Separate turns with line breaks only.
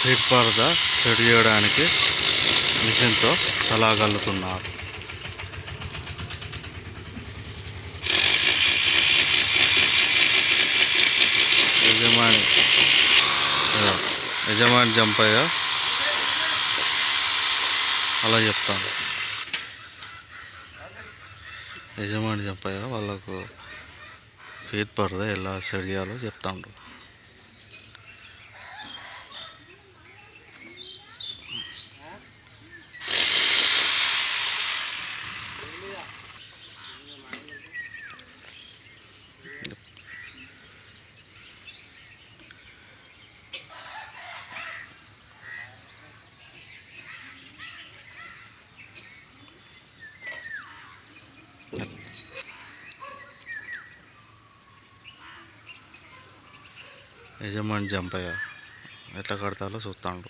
Feet పరద set చేయడానికి మిషన్తో సలాగల్లుతున్నారు యజమాని యజమాని జంపయ్య అలా చెప్తాను. యజమాని జంపయ్య వాళ్ళకు ఫీట్ పరద ఎలా సెట్ చేయాలో చెప్తాను యజమాని జంపయ్య ఎట్లా కడతాలో చూస్తాడు.